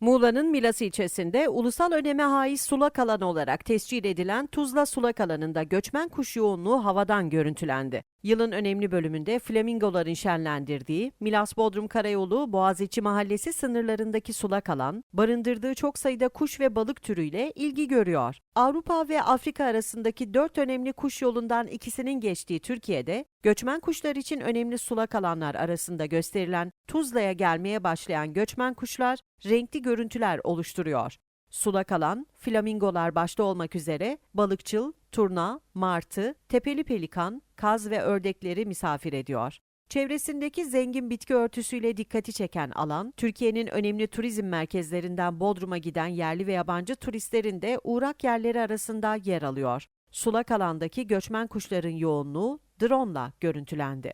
Muğla'nın Milas ilçesinde ulusal öneme haiz sulak alan olarak tescil edilen Tuzla sulak alanında göçmen kuş yoğunluğu havadan görüntülendi. Yılın önemli bölümünde flamingoların şenlendirdiği Milas Bodrum Karayolu Boğaziçi Mahallesi sınırlarındaki sulak alan, barındırdığı çok sayıda kuş ve balık türüyle ilgi görüyor. Avrupa ve Afrika arasındaki dört önemli kuş yolundan ikisinin geçtiği Türkiye'de, göçmen kuşlar için önemli sulak alanlar arasında gösterilen Tuzla'ya gelmeye başlayan göçmen kuşlar renkli görüntüler oluşturuyor. Sulak alan, flamingolar başta olmak üzere balıkçıl, turna, martı, tepeli pelikan, kaz ve ördekleri misafir ediyor. Çevresindeki zengin bitki örtüsüyle dikkati çeken alan, Türkiye'nin önemli turizm merkezlerinden Bodrum'a giden yerli ve yabancı turistlerin de uğrak yerleri arasında yer alıyor. Sulak alandaki göçmen kuşların yoğunluğu drone'la görüntülendi.